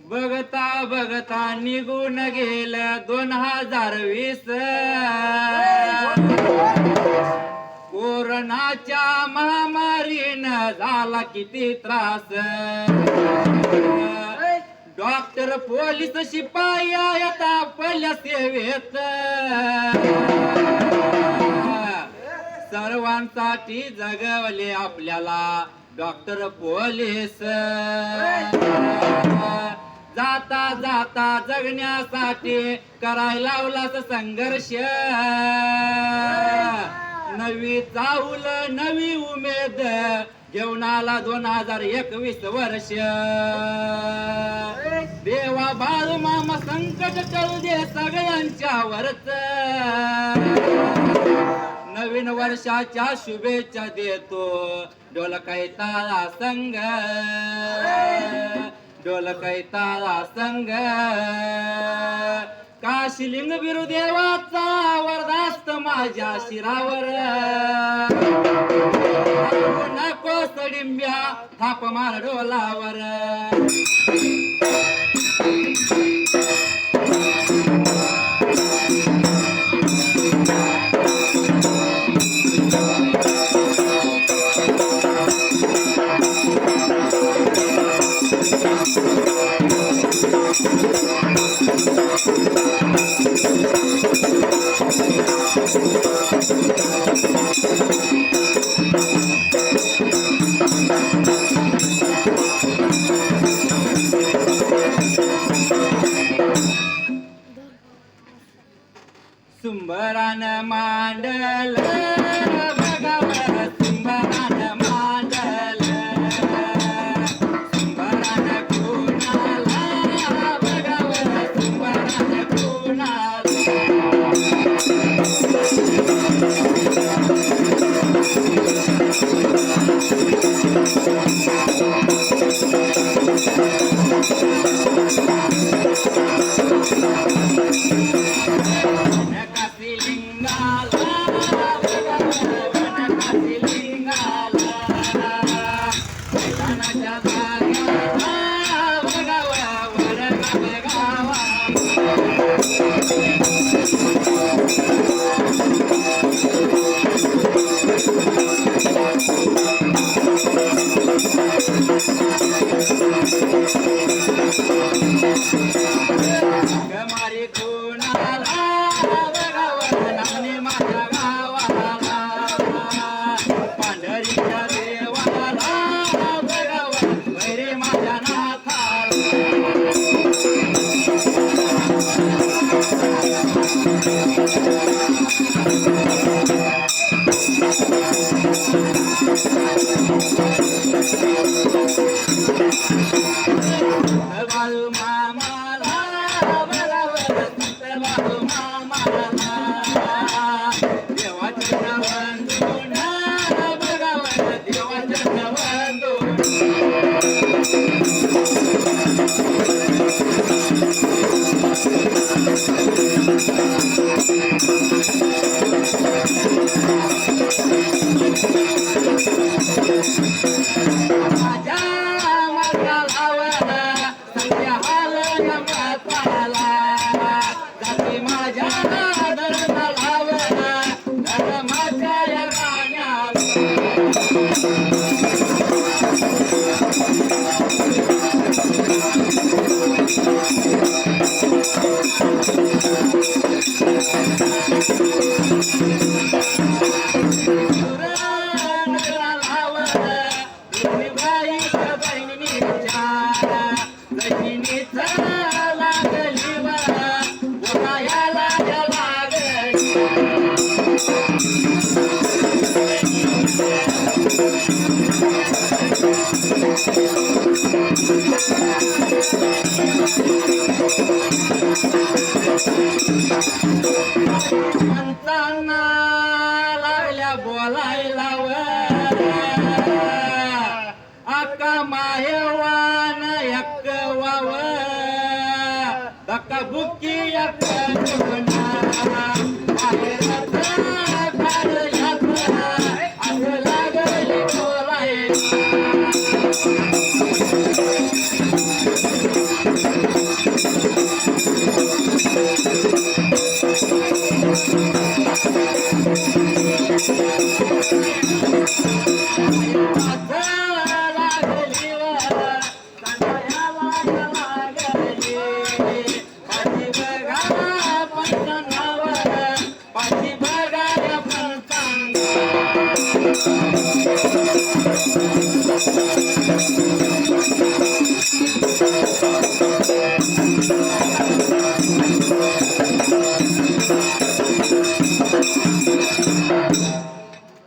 बघता बघता निघून गेलं दोन हजार वीस. कोरोनाच्या महामारीनं झाला किती त्रास. डॉक्टर पोलीस शिपाई येता पहिल्या सेवेत. सर्वांसाठी जगवले आपल्याला. Doctor police. जाता जाता जगण्यासाठी करायला लावलाच संघर्ष. नवी चाऊल नवी उमेद. घेऊन आला दोन हजार एकवीस वर्ष. देवा बाल मामा संकट करू दे सगळ्यांच्या वरच नवीन वर्षाच्या शुभेच्छा देतो. डोलकायताळा संघ तारा संघ काशिलिंग बिरुदेवाचा वरदास्त माझ्या शिरावर. नको सडिंब्या थाप मार डोलावर. बोलायला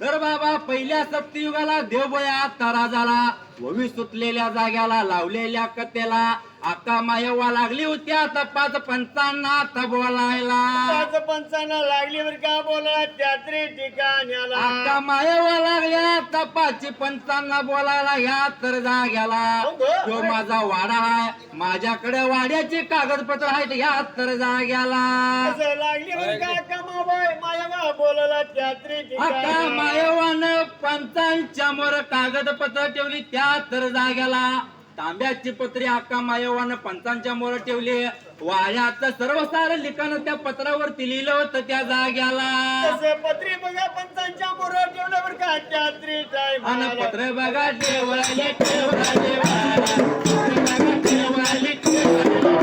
तर बाबा पहिल्या सप्तयुगाला देवबया तारा झाला ववी सुटलेल्या जाग्याला लावलेल्या कथेला आका मायवा लागली होती आता पाच पंचांना आता बोलायला पाच पंचांना लागली बर का बोला त्यात्री ठिकाण्याला आका मायवा लागल्या आता पाच पंचांना बोलायला ह्या तर जाग्याला. तो माझा वाडा आहे माझ्याकडे वाड्याचे कागदपत्र आहेत ह्या तर जाग्याला. असं लागली बर का कमाबाई माया बोलायला त्यात्री आता मायवानं पंचांच्या मोर कागदपत्र ठेवली त्या तर जाग्याला. तांब्याची पत्री अक्का मायवानं पंचांच्या मोर ठेवली. सर्व सारं लिखाण त्या पत्रावरती लिहिलं होतं त्या जाग्याला. तसं पत्री बघा पंचांच्या मोर ठेवलं बर का? अन पत्र बघा ठेवले ठेवले ठेवले ठेवले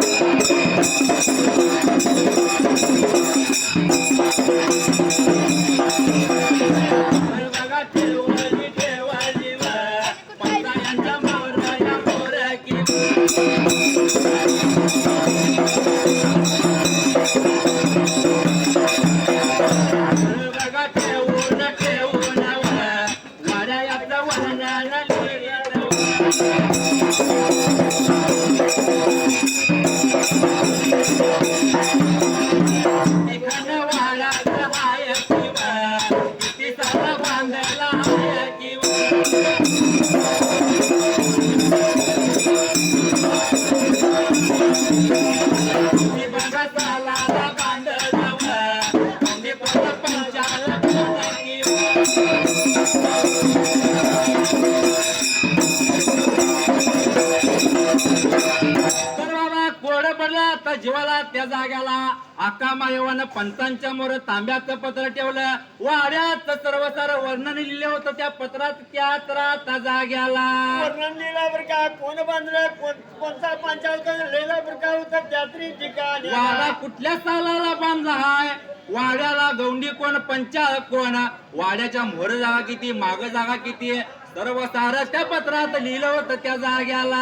त्या जाग्याला आका मायवानं पंचांच्या मोर तांब्याचं पत्र ठेवलं. वाड्यात सर्व सारं वर्णन लिहिलं होतं त्या पत्रात त्या त्या जाग्याला. वर्णन लिहिला बर का? कोण बांधलं? कोण- कोणता पंचायत लिहिला बर का? होतं त्यात्री ठिकाणी. वाडा कुठल्या सालाला बांधला हाय? वाड्याला गौंडी कोण पंचा कोण? वाड्याच्या मोर जागा किती माग जागा किती? सर्व सारं त्या पत्रात लिहिलं होतं त्या जाग्याला.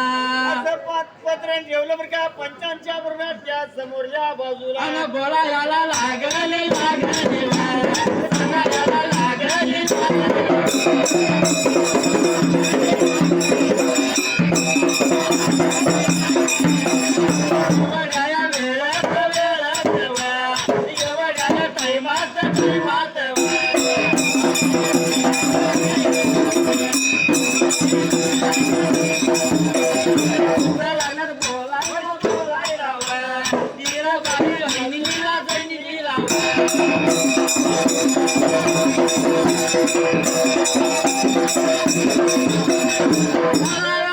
असं पाच पत्र ठेवलं बर का पंचांच्या बरोबर त्या समोरच्या बाजूला. अन बोला याला लागले लागले याला लागले लागले. मला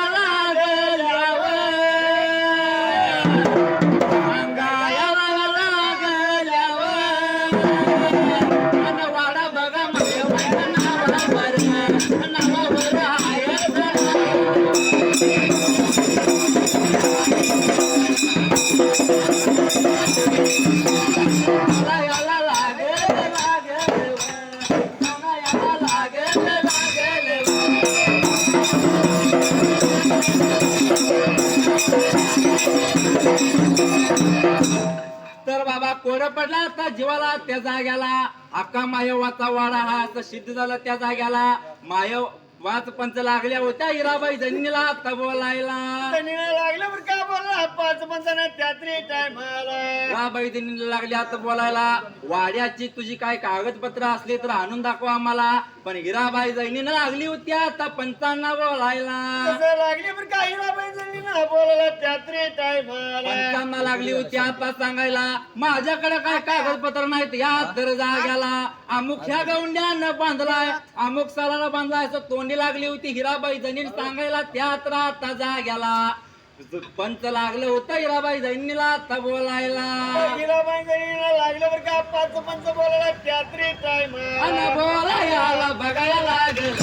जीवाला त्या जाग्याला. अक्का मायवाचा वाडा हा असं सिद्ध झाला त्या जाग्याला. मायव वाच पंच लागल्या होत्या हिराबाई जनिनीला आता बोलायला. तणीला लागलं बर का बोला पाच पंचांना त्यात्री टाइम आला. हिराबाई जनिनीला लागल्या आता बोलायला. वाड्याची तुझी काय कागदपत्र असली तर आणून दाखव आम्हाला. पण हिराबाई जैनीनं लागली होती आता पंचांना बोलायला लागली बर का हिराबाई जणी ना बोलायला त्यात्री टाइम आला. पंचांना लागली होती आता सांगायला. माझ्याकडे काय कागदपत्र नाहीत या तर जाग्याला अमुक ह्या गौंड्यानं बांधलाय अमुक सालाला बांधलाय असं तोंडी लागली होती. हिराबाई जैनीन सांगायला त्या तर आता. जाग्याला पंच लागलं होतं हिराबाई जैनीला आता बोलायला. हिराबाई लागलं बरं का पाच पंच बोलायला? त्यात्री टाइम आला बोलायला बघायला लागला.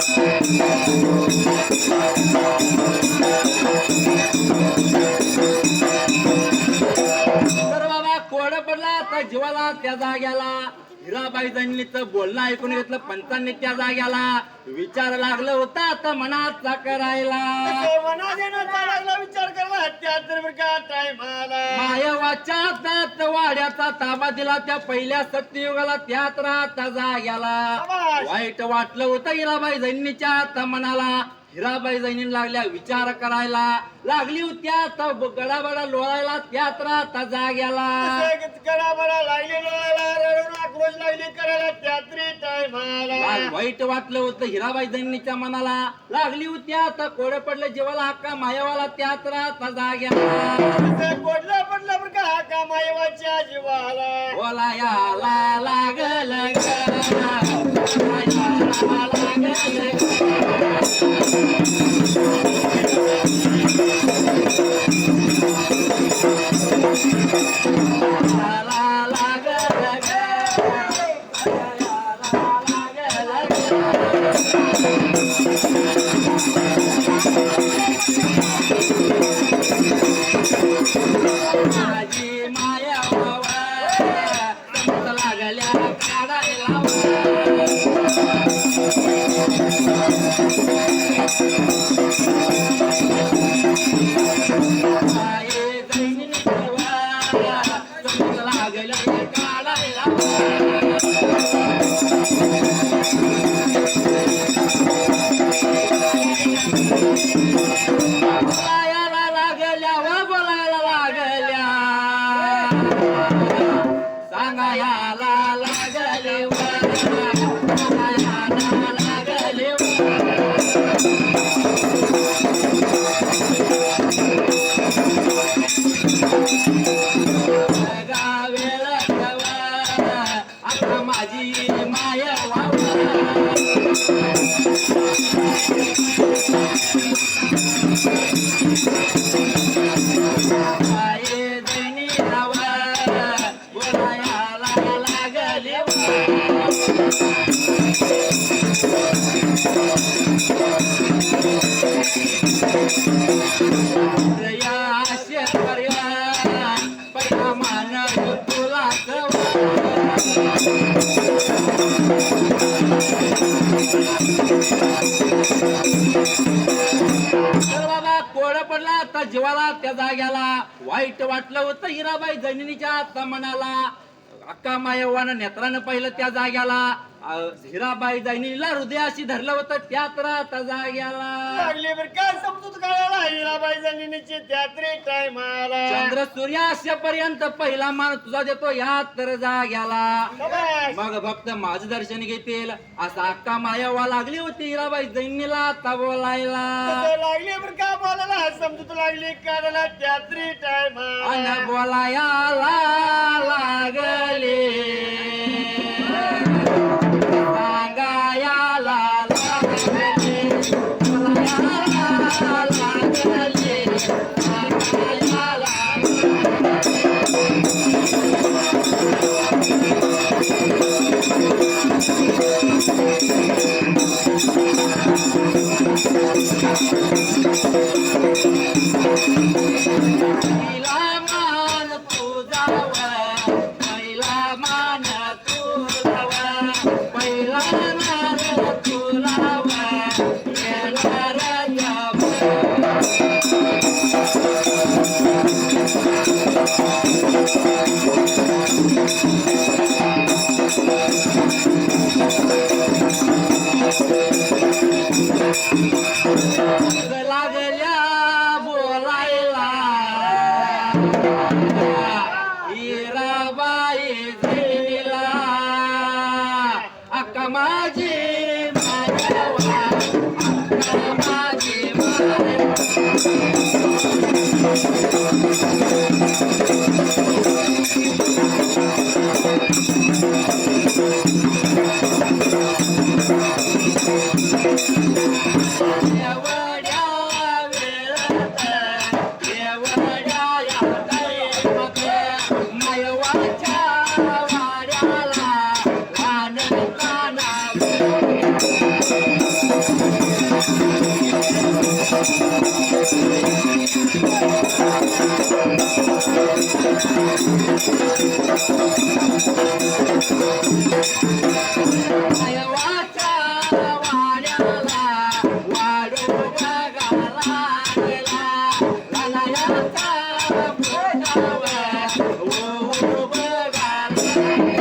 जीवाला. तर त्या जाग्याला. हिराबाई जणलीचं बोलणं ऐकून घेतलं पंचांनी त्या जाग्याला. विचार लागलं होता आता मनाचा करायला. विचार तात वाड्याचा ताबा दिला त्या पहिल्या सत्ययुगाला त्यात राहता जाग्याला. वाईट वाटलं होतं हिराबाई जैनीच्या आता मनाला. हिराबाई जैनी लागल्या विचार करायला. लागली होती तर गडाबडा लोळायला त्यात राहता जाग्याला. गडाबडा लागली लोळायला लागली करायला त्यात्री टायमाला वाईट वाटलं होतं हिराबाई दैनीच्या मनाला लागली होती आता कोडे पडले जीवाला हक्का मायावाला त्यात राहता जाग्याला पडलं पडलं बरं का हा का मायवाच्या जीवाला बोला याला लागल ग. बोला याला लागल ग. माझी तर बाबा कोड पडला आता जीवाला त्या जाग्याला. वाईट वाटलं होतं हिराबाई जमिनीच्या आता मनाला अक्का मायवानं नेत्रानं पाहिलं त्या जाग्याला. हिराबाई हृदयाशी धरलं होतं त्यात राहता जाग्याला. लागली बरं का समजूत काढायला हिराबाई टायमाला. चंद्र सूर्यास्यपर्यंत पहिला मान तुझा देतो या तर जाग्याला. मग भक्त माझं दर्शन घेतील असा अक्का मायावा लागली होती हिराबाई जैनीला आता बोलायला लागली बरं का बोलायला? समजूत लागली काढायला त्यात्री टायमाला. अन बोलायाला बघायला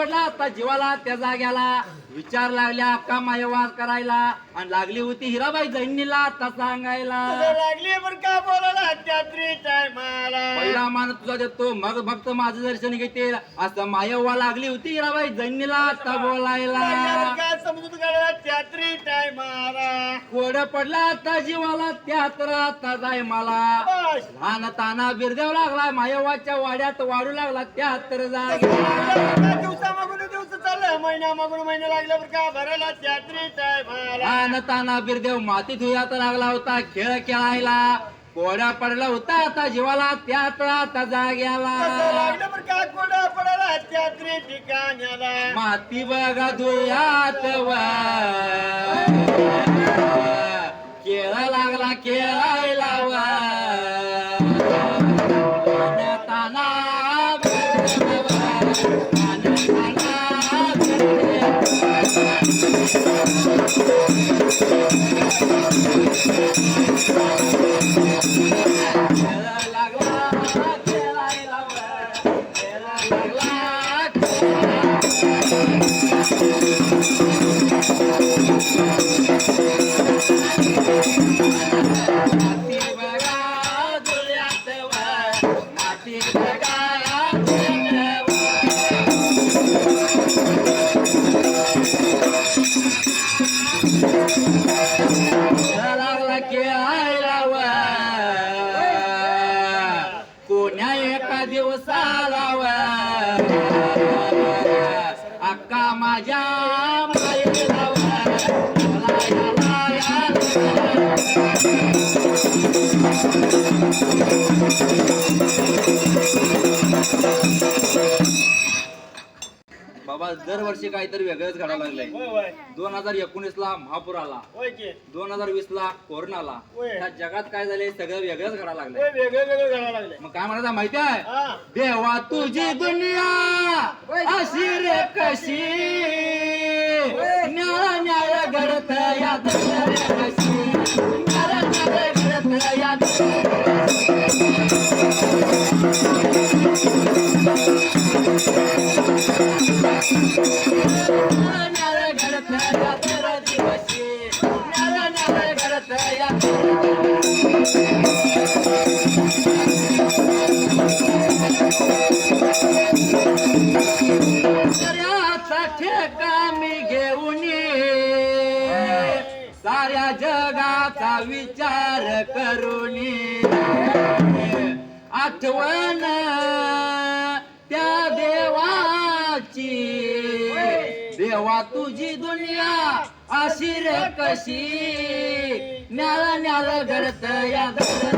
पडला आता जीवाला त्या जाग्याला विचार लागल्या अक्का मायवास करायला. आणि लागली होती हिराबाई जैनीला आता सांगायला. लागली बर का बोलायला? त्यात्री टायमाला. पहिला मान तुझा देतो मग भक्त माझं दर्शन घेते असं मायव्वा लागली होती हिराबाई जैनीला आता बोलायला. काय समजून काढायला त्यात्री टायमाला. कोड पडला आता जीवाला त्यात आता जाय मला बस. लहान ताना बिरदेव लागला मायवाच्या वाड्यात वाढू लागला त्यात जाग्याला दिवसा मागून दिवस महिना मागून महिना लागला बर का? भरायला त्यात्री टायमाला लहान ताना बिरदेव मातीत हुयात लागला होता खेळ खेळायला. कोड्या पडला होता आता जीवाला त्यात आता जाग्याला. लागलं बर का? कोडा पडायला त्यात्री ठिकाण्याला माती बघा धुयात खेळ लागला खेळायला वा. ताना बिरदेव, Thank you. माझ्या दरवर्षी काहीतरी वेगळंच घडायला लागलंय. होय दोन हजार एकोणीस ला महापूर आला. होय की. दोन हजार वीस ला कोरोना आला. होय. त्या जगात काय झालंय? सगळं वेगळंच घडायला लागलंय. होय वेगळे वेगळे घडायला लागले मग काय म्हणायचं माहिती आहे? हा. देवा तुझी दुनिया अशी रे कशी? न्याय न्याय घडत या दुनिया रे कशी? न्याय न्याय घडत या दुनिया रे कशी न्याला न्याला